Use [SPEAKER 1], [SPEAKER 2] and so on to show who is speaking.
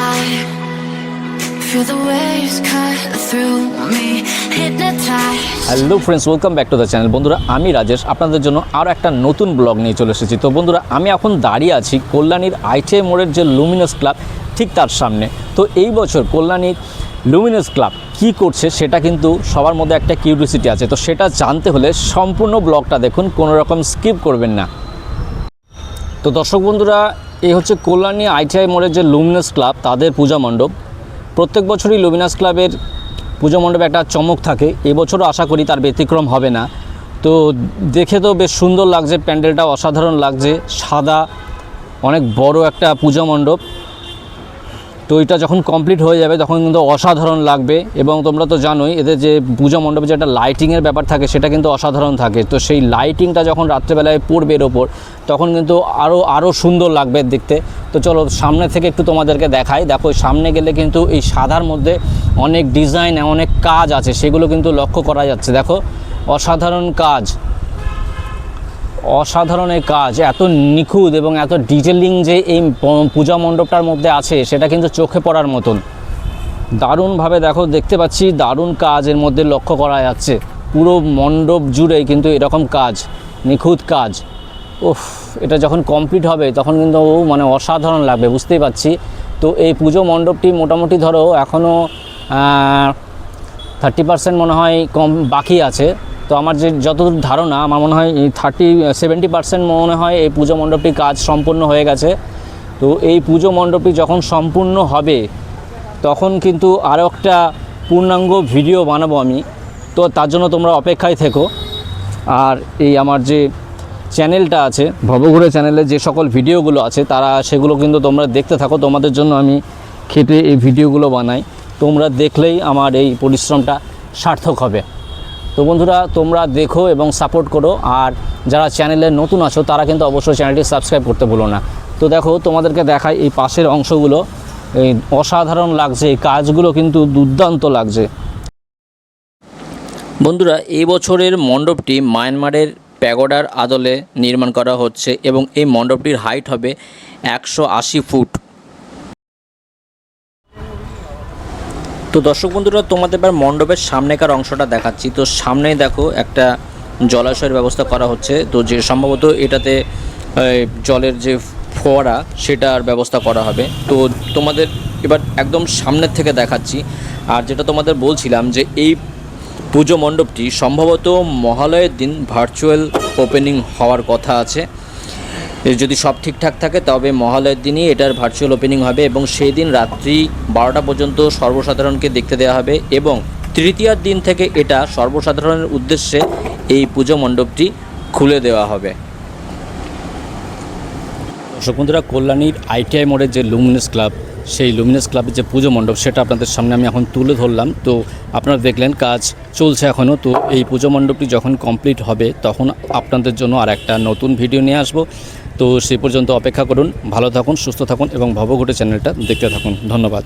[SPEAKER 1] high. Feel the waves cut through me.
[SPEAKER 2] Hello friends welcome back to the channel বন্ধুরা, আমি রাজেশ, আপনাদের জন্য আরও একটা নতুন ব্লগ নিয়ে চলে এসেছি তো বন্ধুরা, আমি এখন দাঁড়িয়ে আছি কল্যাণীর আইটিআই মোড়ের যে লুমিনাস ক্লাব ঠিক তার সামনে তো এই বছর কল্যাণীর লুমিনাস ক্লাব কি করছে, সেটা কিন্তু সবার মধ্যে একটা কিউরিয়াসিটি আছে তো সেটা জানতে হলে সম্পূর্ণ ব্লগটা দেখুন, কোনো রকম স্কিপ করবেন না তো দর্শক বন্ধুরা এই হচ্ছে কল্যাণী আইটিআই মোড়ের যে লুমিনাস ক্লাব তাদের পূজা মণ্ডপ। প্রত্যেক বছরই লুমিনাস ক্লাবের পূজা মণ্ডপে একটা চমক থাকে। এবছরও আশা করি তার ব্যতিক্রম হবে না। তো দেখে তো বেশ সুন্দর লাগছে, প্যান্ডেলটা অসাধারণ লাগছে। সাদা, অনেক বড় একটা পূজা মণ্ডপ। তো এটা যখন কমপ্লিট হয়ে যাবে, তখন কিন্তু অসাধারণ লাগবে। এবং তোমরা তো জানোই, এদের যে পূজা মণ্ডপে যে একটা লাইটিংয়ের ব্যাপার থাকে, সেটা কিন্তু অসাধারণ থাকে। তো সেই লাইটিংটা যখন রাত্রেবেলায় পড়বে এর ওপর, তখন কিন্তু আরও আরও সুন্দর লাগবে দেখতে। তো চলো, সামনে থেকে একটু তোমাদেরকে দেখাই। দেখো সামনে গেলে কিন্তু এই সাদার মধ্যে অনেক ডিজাইন অনেক কাজ আছে। সেগুলো কিন্তু লক্ষ্য করা যাচ্ছে। দেখো, অসাধারণ কাজ। অসাধারণ কাজ, এত নিখুঁত এবং এত ডিটেলিং যে এই পূজা মণ্ডপটার মধ্যে আছে, সেটা কিন্তু চোখে পড়ার মতন। দারুণভাবে দেখো, দেখতে পাচ্ছি দারুণ কাজ এর মধ্যে লক্ষ্য করা যাচ্ছে। পুরো মণ্ডপ জুড়েই কিন্তু এরকম কাজ, নিখুঁত কাজ। উফ, এটা যখন কমপ্লিট হবে, তখন কিন্তু মানে অসাধারণ লাগবে, বুঝতেই পারছি। তো এই পুজো মণ্ডপটি মোটামুটি ধরো এখনও থার্টি পার্সেন্ট মনে হয় কম বাকি আছে। তো আমার যে যতদূর ধারণা, আমার মনে হয় থার্টি সেভেন্টি পার্সেন্ট মনে হয় এই পুজো মণ্ডপটির কাজ সম্পূর্ণ হয়ে গেছে। তো এই পুজো মণ্ডপটি যখন সম্পূর্ণ হবে, তখন কিন্তু আরও একটা পূর্ণাঙ্গ ভিডিও বানাবো আমি। তো তার জন্য তোমরা অপেক্ষায় থেকো। আর এই আমার যে চ্যানেলটা আছে, ভবঘুরে চ্যানেলে যে সকল ভিডিওগুলো আছে, তারা সেগুলো কিন্তু তোমরা দেখতে থাকো। তোমাদের জন্য আমি খেটে এই ভিডিওগুলো বানাই। তোমরা দেখলেই আমার এই পরিশ্রমটা সার্থক হবে। তো বন্ধুরা, তোমরা দেখো এবং সাপোর্ট করো। আর যারা চ্যানেলে নতুন আছো, তারা কিন্তু অবশ্যই চ্যানেলটি সাবস্ক্রাইব করতে ভুলো না। তো দেখো, তোমাদেরকে দেখায় এই পাশের অংশগুলো। এই অসাধারণ লাগছে, এই কাজগুলো কিন্তু দুর্দান্ত লাগছে। বন্ধুরা, এই বছরের মণ্ডপটি মায়ানমারের প্যাগোডার আদলে নির্মাণ করা হচ্ছে এবং এই মণ্ডপটির হাইট হবে একশো আশি ফুট। তো দর্শক বন্ধুরা, তোমাদের এবার মণ্ডপের সামনেকার অংশটা দেখাচ্ছি। তো সামনেই দেখো একটা জলাশয়ের ব্যবস্থা করা হচ্ছে। তো যে সম্ভবত এটাতে জলের যে ফোয়ারা সেটার ব্যবস্থা করা হবে। তো তোমাদের এবার একদম সামনের থেকে দেখাচ্ছি। আর যেটা তোমাদের বলছিলাম যে এই পুজো মণ্ডপটি সম্ভবত মহালয়ের দিন ভার্চুয়াল ওপেনিং হওয়ার কথা আছে। যদি সব ঠিকঠাক থাকে, তবে মহালয়ের দিনই এটার ভার্চুয়াল ওপেনিং হবে এবং সেই দিন রাত্রি বারোটা পর্যন্ত সর্বসাধারণকে দেখতে দেওয়া হবে এবং তৃতীয়ার দিন থেকে এটা সর্বসাধারণের উদ্দেশ্যে এই পুজো মণ্ডপটি খুলে দেওয়া হবে। দর্শক কল্যাণীর আইটিআই মোড়ের যে লুমিনাস ক্লাব সেই লুমিনাস ক্লাবের যে পুজো মণ্ডপ, সেটা আপনাদের সামনে আমি এখন তুলে ধরলাম। তো আপনারা দেখলেন, কাজ চলছে এখনও তো এই পুজো মণ্ডপটি যখন কমপ্লিট হবে, তখন আপনাদের জন্য আর একটা নতুন ভিডিও নিয়ে আসব। তো সে পর্যন্ত অপেক্ষা করুন, ভালো থাকুন, সুস্থ থাকুন এবং ভবঘটে চ্যানেলটা দেখতে থাকুন। ধন্যবাদ।